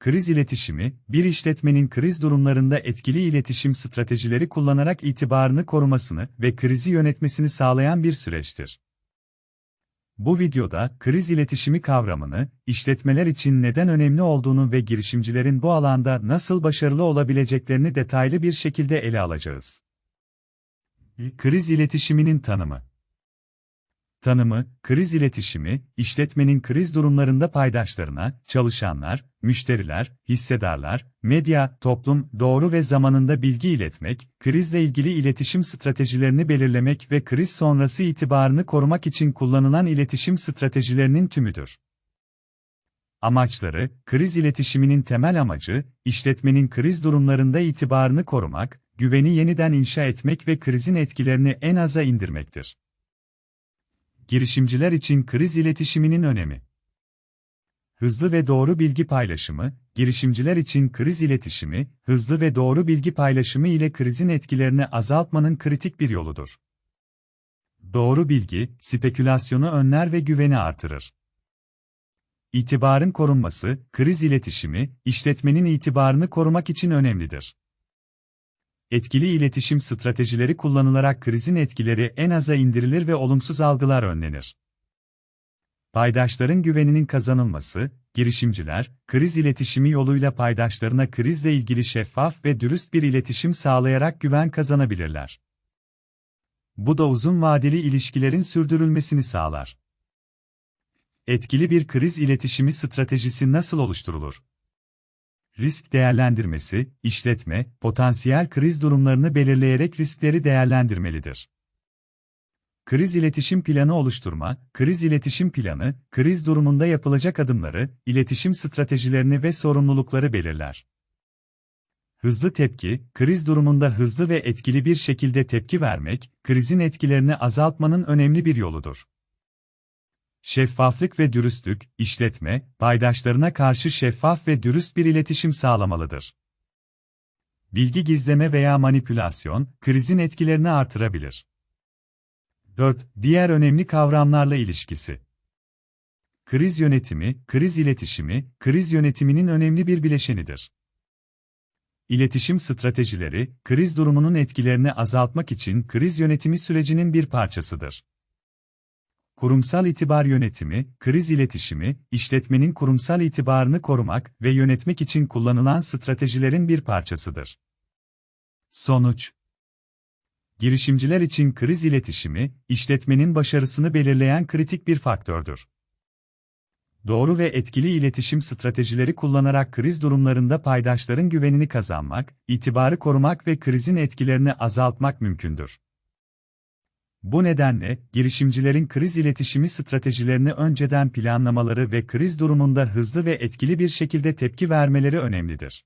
kriz iletişimi, bir işletmenin kriz durumlarında etkili iletişim stratejileri kullanarak itibarını korumasını ve krizi yönetmesini sağlayan bir süreçtir. Bu videoda kriz iletişimi kavramını, işletmeler için neden önemli olduğunu ve girişimcilerin bu alanda nasıl başarılı olabileceklerini detaylı bir şekilde ele alacağız. Kriz iletişiminin tanımı Tanımı, kriz iletişimi, işletmenin kriz durumlarında paydaşlarına, çalışanlar, müşteriler, hissedarlar, medya, toplum, doğru ve zamanında bilgi iletmek, krizle ilgili iletişim stratejilerini belirlemek ve kriz sonrası itibarını korumak için kullanılan iletişim stratejilerinin tümüdür. Amaçları, kriz iletişiminin temel amacı, işletmenin kriz durumlarında itibarını korumak, güveni yeniden inşa etmek ve krizin etkilerini en aza indirmektir. Girişimciler için kriz iletişiminin önemi. Hızlı ve doğru bilgi paylaşımı, girişimciler için kriz iletişimi, hızlı ve doğru bilgi paylaşımı ile krizin etkilerini azaltmanın kritik bir yoludur. Doğru bilgi, spekülasyonu önler ve güveni artırır. İtibarın korunması, kriz iletişimi, işletmenin itibarını korumak için önemlidir. Etkili iletişim stratejileri kullanılarak krizin etkileri en aza indirilir ve olumsuz algılar önlenir. Paydaşların güveninin kazanılması, girişimciler, kriz iletişimi yoluyla paydaşlarına krizle ilgili şeffaf ve dürüst bir iletişim sağlayarak güven kazanabilirler. Bu da uzun vadeli ilişkilerin sürdürülmesini sağlar. Etkili bir kriz iletişimi stratejisi nasıl oluşturulur? Risk değerlendirmesi, işletme, potansiyel kriz durumlarını belirleyerek riskleri değerlendirmelidir. Kriz iletişim planı oluşturma, kriz iletişim planı, kriz durumunda yapılacak adımları, iletişim stratejilerini ve sorumlulukları belirler. Hızlı tepki, kriz durumunda hızlı ve etkili bir şekilde tepki vermek, krizin etkilerini azaltmanın önemli bir yoludur. Şeffaflık ve dürüstlük, işletme, paydaşlarına karşı şeffaf ve dürüst bir iletişim sağlamalıdır. Bilgi gizleme veya manipülasyon, krizin etkilerini artırabilir. 4. Diğer önemli kavramlarla ilişkisi. Kriz yönetimi, kriz iletişimi, kriz yönetiminin önemli bir bileşenidir. İletişim stratejileri, kriz durumunun etkilerini azaltmak için kriz yönetimi sürecinin bir parçasıdır. Kurumsal itibar yönetimi, kriz iletişimi, işletmenin kurumsal itibarını korumak ve yönetmek için kullanılan stratejilerin bir parçasıdır. Sonuç Girişimciler için kriz iletişimi, işletmenin başarısını belirleyen kritik bir faktördür. Doğru ve etkili iletişim stratejileri kullanarak kriz durumlarında paydaşların güvenini kazanmak, itibarı korumak ve krizin etkilerini azaltmak mümkündür. Bu nedenle, girişimcilerin kriz iletişimi stratejilerini önceden planlamaları ve kriz durumunda hızlı ve etkili bir şekilde tepki vermeleri önemlidir.